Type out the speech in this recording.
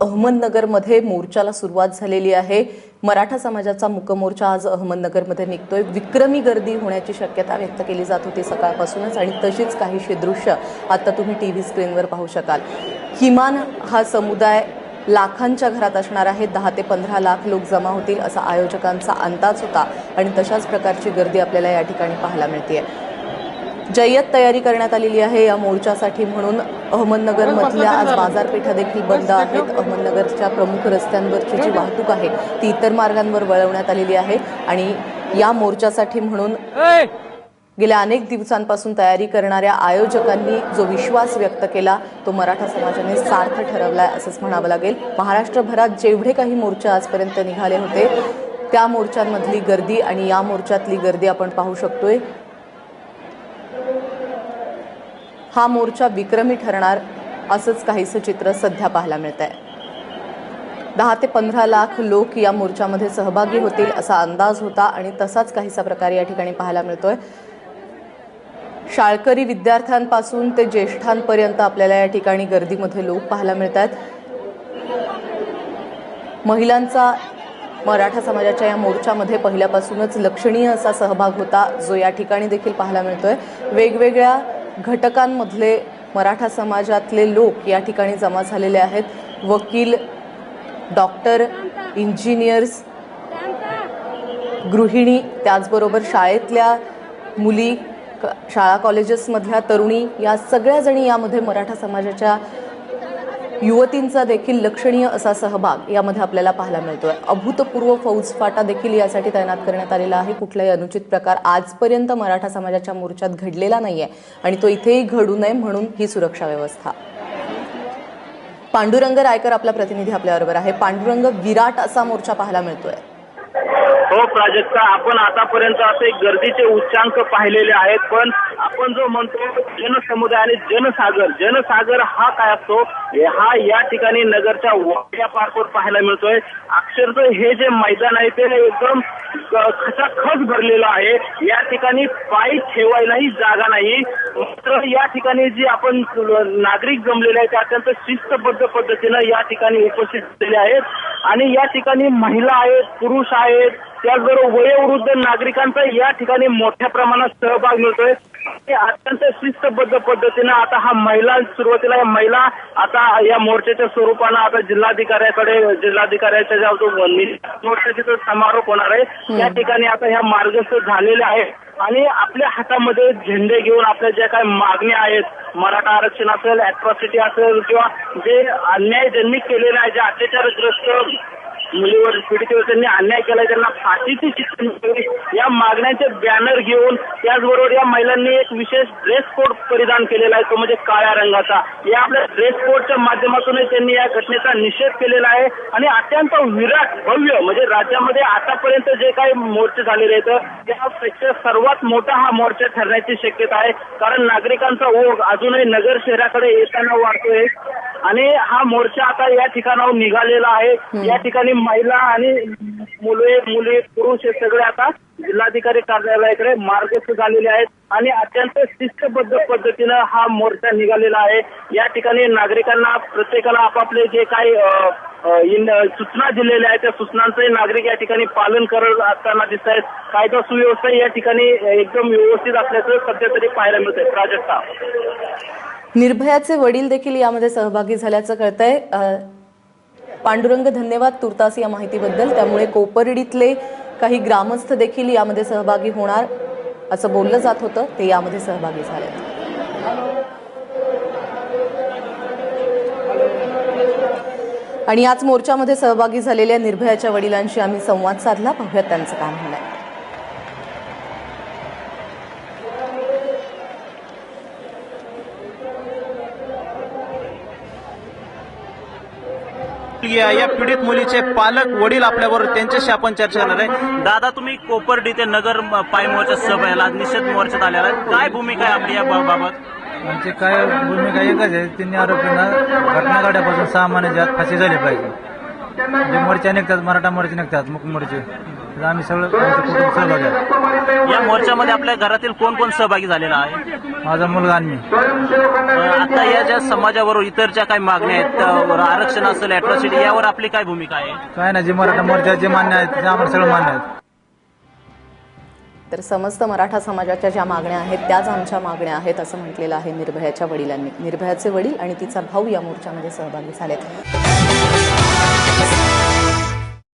अहमदनगरमध्ये मोर्चाला सुरुवात झालेली आहे. मराठा समाजाचा मुकमोर्चा आज अहमदनगरमध्ये निघतोय. विक्रमी गर्दी होण्याची शक्यता व्यक्त केली जात होती सकाळपासूनच आणि तशीच काहीशी दृश्य आता तुम्ही टी व्ही स्क्रीनवर पाहू शकाल. किमान हा समुदाय लाखांच्या घरात असणार आहे. दहा ते पंधरा लाख लोक जमा होतील असा आयोजकांचा अंदाज होता आणि तशाच प्रकारची गर्दी आपल्याला या ठिकाणी पाहायला मिळते जय्यत तयारी करण्यात आलेली आहे या मोर्चासाठी म्हणून अहमदनगरमधल्या आज बाजारपेठा देखील बंद आहेत. अहमदनगरच्या प्रमुख रस्त्यांवरची जी वाहतूक आहे ती इतर मार्गांवर वळवण्यात आलेली आहे आणि या मोर्चासाठी म्हणून गेल्या अनेक दिवसांपासून तयारी करणाऱ्या आयोजकांनी जो विश्वास व्यक्त केला तो मराठा समाजाने सार्थ ठरवलाय असंच म्हणावं लागेल. महाराष्ट्रभरात जेवढे काही मोर्चे आजपर्यंत निघाले होते त्या मोर्चांमधली गर्दी आणि या मोर्चातली गर्दी आपण पाहू शकतोय. हा मोर्चा विक्रमी ठरणार असंच काहीसं चित्र सध्या पाहायला मिळत आहे दहा ते पंधरा लाख लोक या मोर्चामध्ये सहभागी होतील असा अंदाज होता आणि तसाच काहीसा प्रकार या ठिकाणी पाहायला मिळतोय. शाळकरी विद्यार्थ्यांपासून ते ज्येष्ठांपर्यंत आपल्याला या ठिकाणी गर्दीमध्ये लोक पाहायला मिळत आहेत महिलांचा मराठा समाजाच्या या मोर्चामध्ये पहिल्यापासूनच लक्षणीय असा सहभाग होता जो या ठिकाणी देखील पाहायला मिळतोय. वेगवेगळ्या घटकांमधले मराठा समाजातले लोक या ठिकाणी जमा झालेले आहेत. वकील डॉक्टर इंजिनियर्स गृहिणी त्याचबरोबर शाळेतल्या मुली शाळा कॉलेजेसमधल्या तरुणी या सगळ्याजणी यामध्ये मराठा समाजाच्या युवतींचा देखील लक्षणीय असा सहभाग यामध्ये आपल्याला पाहायला मिळतोय. अभूतपूर्व फौजफाटा देखील यासाठी तैनात करण्यात आलेला आहे. कुठलाही अनुचित प्रकार आजपर्यंत मराठा समाजाच्या मोर्चात घडलेला नाहीये आणि तो इथेही घडू नये म्हणून ही सुरक्षा व्यवस्था. पांडुरंग रायकर आपला प्रतिनिधी आपल्याबरोबर आहे. पांडुरंग विराट असा मोर्चा पाहायला मिळतोय. हो प्राजक्ता आपण आतापर्यंत असे गर्दीचे उच्चांक पाहिलेले आहेत पण आपण जो म्हणतो जनसमुदाय आणि जनसागर जनसागर हा काय असतो? हा या ठिकाणी नगरच्या वाड्या पार्कवर पाहायला मिळतोय. अक्षरशः हे जे मैदान आहे ते एकदम खचाखच भरलेलं आहे. या ठिकाणी पाय ठेवायलाही जागा नाही. मात्र या ठिकाणी जी आपण नागरिक जमलेले आहेत ते अत्यंत शिस्तबद्ध पद्धतीनं या ठिकाणी उपस्थित झालेले आहेत. आणि या ठिकाणी महिला आहेत पुरुष आहेत त्याचबरोबर वयोवृद्ध नागरिकांचा या ठिकाणी मोठ्या प्रमाणात सहभाग मिळतोय. अत्यंत शिस्तबद्ध पद्धतीनं आता हा महिला सुरुवातीला या महिला आता या मोर्चाच्या स्वरूपानं आता जिल्हाधिकाऱ्याकडे जिल्हाधिकाऱ्याच्या ज्या जो मोर्चाचा जो समारोप होणार आहे त्या ठिकाणी आता ह्या मार्गस्थ झालेल्या आहेत. आणि आपल्या हातामध्ये झेंडे घेऊन आपल्या ज्या काही मागण्या आहेत मराठा आरक्षण असेल अॅट्रॉसिटी असेल किंवा जे अन्याय ज्यांनी केलेला आहे जे अत्याचारग्रस्त मुलीवर पीडितेवर त्यांनी अन्याय केलाय त्यांना फाशीची शिक्षा मिळावी या मागण्यांचे बॅनर घेऊन त्याचबरोबर या महिलांनी एक विशेष ड्रेस कोड परिधान केलेला आहे तो म्हणजे काळ्या रंगाचा. या आपल्या ड्रेस कोडच्या माध्यमातून त्यांनी या घटनेचा निषेध केलेला आहे. आणि अत्यंत विराट भव्य म्हणजे राज्यामध्ये आतापर्यंत जे काही मोर्चे झालेले आहेत त्यापेक्षा सर्वात मोठा हा मोर्चा ठरण्याची शक्यता आहे. कारण नागरिकांचा ओघ अजूनही नगर शहराकडे येताना वाढतोय. आणि हा मोर्चा आता या ठिकाणाहून निघालेला आहे. या ठिकाणी महिला आणि मुले मुली पुरुष हे सगळे आता जिल्हाधिकारी कार्यालयाकडे मार्गस्थ झालेले आहेत. आणि अत्यंत शिस्तबद्ध पद्धतीनं हा मोर्चा निघालेला आहे. या ठिकाणी नागरिकांना प्रत्येकाला आपापले जे काही सूचना दिलेल्या आहेत त्या सूचनांचंही नागरिक या ठिकाणी पालन करत असताना दिसत आहेत. कायदा सुव्यवस्था या ठिकाणी एकदम व्यवस्थित असल्याचं सध्या तरी पाहायला मिळतंय. प्राजक्ता निर्भयाचे वडील देखील यामध्ये सहभागी झाल्याचं कळतंय. पांडुरंग धन्यवाद तुर्तास या माहितीबद्दल. त्यामुळे कोपर्डीतले काही ग्रामस्थ देखील यामध्ये सहभागी होणार असं बोललं जात होतं. ते यामध्ये सहभागी झाले. आणि याच मोर्चामध्ये सहभागी झालेल्या निर्भयाच्या वडिलांशी आम्ही संवाद साधला. पाहूयात त्यांचं काय म्हणणं आहे या या पीडित मुलीचे पालक वडील आपल्याबरोबर त्यांच्याशी आपण चर्चा करणार आहे. दादा तुम्ही कोपर्डी ते नगर पाय मोर्चा सभेला निषेध मोर्चात आलेला आहे. काय भूमिका आहे आपली या बा- बाबत? म्हणजे काय भूमिका एकच आहे. तिन्ही आरोपींना घटनाघड्यापासून सहा महिन्याच्या आत फाशी झाली पाहिजे. जे मोर्चे निघतात मराठा मोर्चे निघतात मुख मोर्चे. तर आम्ही सगळं आमचं कुटुंब सहभागी आहे. या मोर्चामध्ये आपल्या घरातील कोण कोण सहभागी झालेला आहे? माझा मुलगा आणि मी अ, आता या ज्या समाजाबरोबर इतर ज्या काही मागण्या आहेत त्यावर आरक्षण असेल अॅट्रॉसिटी यावर आपली काय भूमिका आहे? काय नाही जे मराठा मोर्चा जे मान्य आहेत ते आम्हाला सगळं मान्य आहेत. तर समस्त मराठा समाजाच्या ज्या मागण्या आहेत त्याच आमच्या मागण्या आहेत असं म्हटलेलं आहे निर्भयाच्या वडिलांनी. निर्भयाचे वडील आणि तिचा भाऊ या मोर्चामध्ये सहभागी झालेत.